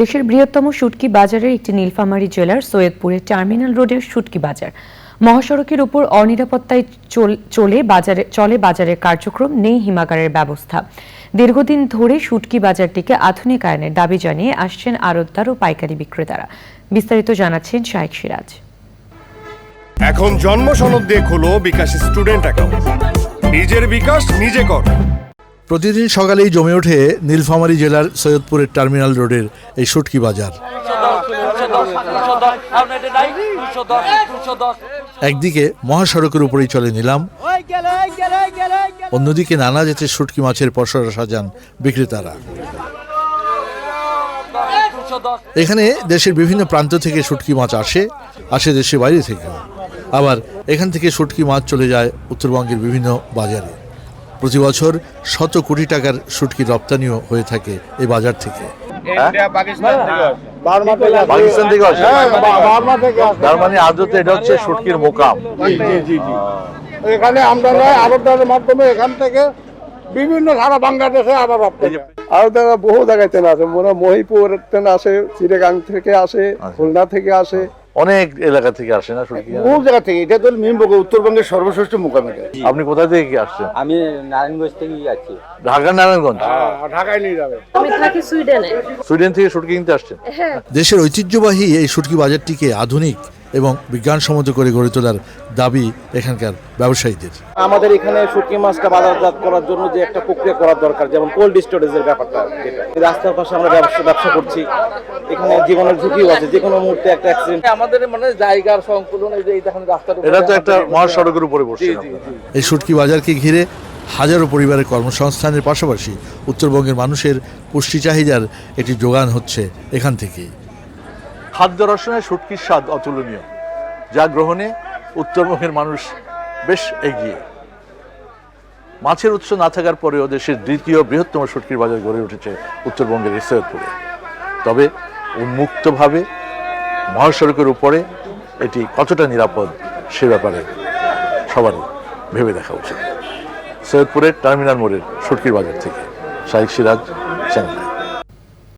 দেশের বৃহত্তম শুটকি বাজারের একটি নীলফামারী জেলার সৈয়দপুরের টার্মিনাল রোডের শুটকি বাজার। মহাসড়কের উপর অনিরাপত্তায় চলে বাজারে, চলে বাজারের কার্যক্রম নেই হিমাগারের ব্যবস্থা। দীর্ঘদিন ধরে শুটকি বাজারটিকে আধুনিকায়নের দাবি জানিয়ে আসছেন আড়তদার ও পাইকারি বিক্রেতারা। বিস্তারিত জানাচ্ছেন শাহেক সিরাজ। এখন জন্ম সনদ দিয়ে খোলো বিকাশ স্টুডেন্ট অ্যাকাউন্ট। নিজের বিকাশ নিজে কর। প্রতিদিন সকালেই জমে ওঠে নীলফামারী জেলার সৈয়দপুরের টার্মিনাল রোডের এই শুটকি বাজার। একদিকে মহাসড়কের উপরেই চলে নিলাম, অন্যদিকে নানা জাতের শুটকি মাছের পসরা সাজান বিক্রেতারা। এখানে দেশের বিভিন্ন প্রান্ত থেকে শুটকি মাছ আসে আসে দেশের বাইরে থেকে আবার এখান থেকে শুটকি মাছ চলে যায় উত্তরবঙ্গের বিভিন্ন বাজারে। প্রতি বছর শত কোটি টাকার শুটকি রপ্তানিও হয়ে থাকে এই বাজার থেকে। পাকিস্তান থেকে আসে। তার মানে আদতে এটা হচ্ছে শুটকির মোকাম। এখানে আমদানি হয় আড়তদারের মাধ্যমে এখান থেকে বিভিন্ন সারা বাংলাদেশে আবার রপ্তানি। হয়। আড়তদাররা বহু জায়গায় তেনা আছে মনে হয় মহিপুর তেনা আসে চিড়েগাং থেকে আসে। খুলনা থেকে আসে। অনেক এলাকা থেকে আসে না শুটকি বহু জায়গা থেকে। এটা তো উত্তরবঙ্গের সর্বশ্রেষ্ঠ মোকামে আপনি কোথা থেকে কি আসছেন? আমি নারায়ণগঞ্জ থেকেই যাচ্ছি। ঢাকা নারায়ণগঞ্জ? ঢাকায় নিয়ে যাবে। আমি থাকি সুইডেনে। সুইডেন থেকে শুটকি কিনতে আসছেন? দেশের ঐতিহ্যবাহী এই শুটকি বাজারটিকে আধুনিক এবং বিজ্ঞানসম্মত করে গড়ে তোলার দাবি এখানকার ব্যবসায়ীদের। আমাদের এখানে শুটকি মাছটা বাজারজাত করার জন্য যে একটা প্রক্রিয়া করার দরকার যেমন কোল্ড স্টোরেজের ব্যাপারটা রাস্তার পাশে আমরা ব্যবসা ব্যবসা করছি। এখানে জীবনের ঝুঁকিও আছে যে কোনো মুহূর্তে একটা অ্যাক্সিডেন্ট আমাদের মানে জায়গার সংকুলন এই যে এই দেখেন রাস্তার এটা তো একটা মহাসড়কের উপরে বসছে এই শুটকি বাজারকে ঘিরে হাজারো পরিবারের কর্মসংস্থানের পাশাপাশি উত্তরবঙ্গের মানুষের পুষ্টি চাহিদার একটি যোগান হচ্ছে এখান থেকেই। খাদ্য রসনে শুটকির স্বাদ অতুলনীয় যা গ্রহণে উত্তরবঙ্গের মানুষ বেশ এগিয়ে। মাছের উৎস না থাকার পরেও দেশের দ্বিতীয় বৃহত্তম শুটকির বাজার গড়ে উঠেছে উত্তরবঙ্গের সৈয়দপুরে। তবে উন্মুক্তভাবে মহাসড়কের উপরে এটি কতটা নিরাপদ সে ব্যাপারে সবারই ভেবে দেখা উচিত। সৈয়দপুরের টার্মিনাল মোড়ের শুটকির বাজার থেকে শাহিক সিরাজ, চ্যানেল